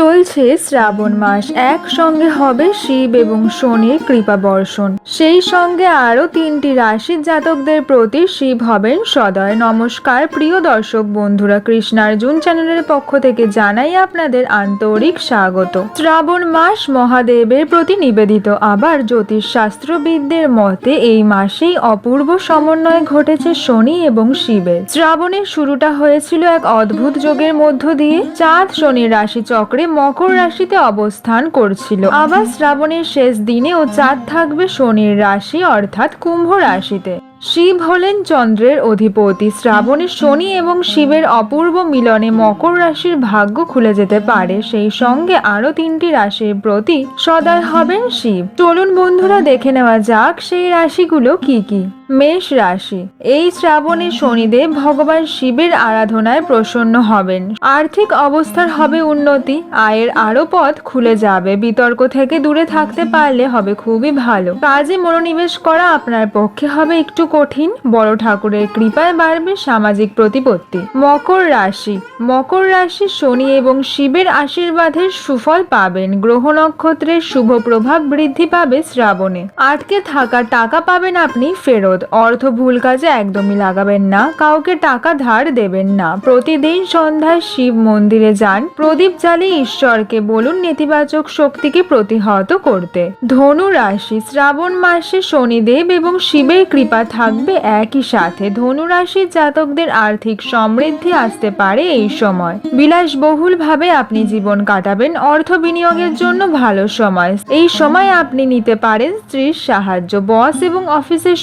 চলছে শ্রাবণ মাস। একসঙ্গে হবে শিব এবং শনির কৃপা বর্ষণ। সেই সঙ্গে আরও তিনটি রাশির জাতকদের প্রতি শিব হবেন সদয়। নমস্কার, প্রিয় দর্শক বন্ধুরা, কৃষ্ণার্জুন চ্যানেলের পক্ষ থেকে জানাই আপনাদের আন্তরিক স্বাগত। শ্রাবণ মাস মহাদেবের প্রতি নিবেদিত। আবার জ্যোতিষশাস্ত্রবিদদের মতে এই মাসেই অপূর্ব সমন্বয় ঘটেছে শনি এবং শিবের। শ্রাবণের শুরুটা হয়েছিল এক অদ্ভুত যোগের মধ্য দিয়ে। চাঁদ শনির রাশি চক্রে মকর রাশিতে অবস্থান করছিল। আবার শ্রাবণের শেষ দিনেও চাঁদ থাকবে শনির রাশি, অর্থাৎ কুম্ভ রাশিতে। শিব হলেন চন্দ্রের অধিপতি। শ্রাবণে শনি এবং শিবের অপূর্ব মিলনে মকর রাশির ভাগ্য খুলে যেতে পারে। সেই সঙ্গে আরও তিনটি রাশির প্রতি সদয় হবেন শিব। চলুন বন্ধুরা, দেখে নেওয়া যাক সেই রাশিগুলো কি কি। মেষ রাশি। এই শ্রাবণে শনিদেব ভগবান শিবের আরাধনায় প্রসন্ন হবেন। আর্থিক অবস্থার হবে উন্নতি, আয়ের আরও পথ খুলে যাবে। বিতর্ক থেকে দূরে থাকতে পারলে হবে খুবই ভালো। কাজে মনোনিবেশ করা আপনার পক্ষে হবে একটু কঠিন। বড় ঠাকুরের কৃপায় বাড়বে সামাজিক প্রতিপত্তি। মকর রাশি। মকর রাশি শনি এবং শিবের আশীর্বাদের সুফল পাবেন। গ্রহ নক্ষত্রের শুভ প্রভাব বৃদ্ধি পাবে শ্রাবণে। আটকে থাকা টাকা পাবেন আপনি ফেরত। অর্থ ভুল কাজে একদমই লাগাবেন না। কাউকে টাকা ধার দেবেন না। প্রতিদিন সন্ধ্যায় শিব মন্দিরে যান। প্রদীপ জ্বালিয়ে ঈশ্বরকে বলুন নেতিবাচক শক্তিকে প্রতিহত করতে। ধনু রাশি, শ্রাবণ মাসে শনিদেব এবং শিবের কৃপা থাকবে একই সাথে। ধনু রাশির জাতকদের আর্থিক সমৃদ্ধি আসতে পারে এই সময়। বিলাসবহুল ভাবে আপনি জীবন কাটাবেন। অর্থ বিনিয়োগের জন্য ভালো সময়। এই সময় আপনি নিতে পারেন স্ত্রীর সাহায্য। বস এবং অফিসের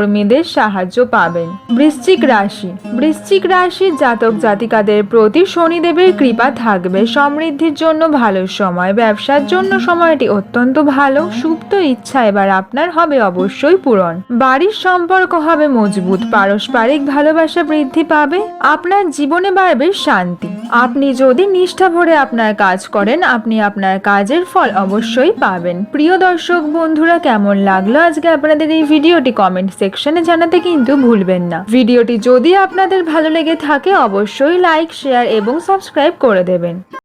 সহকর্মীদের সাহায্য পাবেন। বৃশ্চিক রাশি। বৃশ্চিক রাশির জাতক জাতিকাদের প্রতি শনিদেবের কৃপা থাকবে। সমৃদ্ধির জন্য ভালো সময়, ব্যবসার জন্য সময়টি অত্যন্ত ভালো। সুপ্ত ইচ্ছা এবার আপনার হবে অবশ্যই পূরণ। বাড়ির সম্পর্ক হবে মজবুত। পারস্পরিক ভালোবাসা বৃদ্ধি পাবে। আপনার জীবনে বাড়বে শান্তি। আপনি যদি নিষ্ঠা ভরে আপনার কাজ করেন, আপনি আপনার কাজের ফল অবশ্যই পাবেন। প্রিয় দর্শক, বন্ধুরা কেমন লাগল আজকে আপনাদের এই ভিডিওটি? কমেন্ট সেকশনে জানাতে কিন্তু ভুলবেন না। ভিডিওটি যদি আপনাদের ভালো লেগে থাকে, অবশ্যই লাইক শেয়ার এবং সাবস্ক্রাইব করে দেবেন।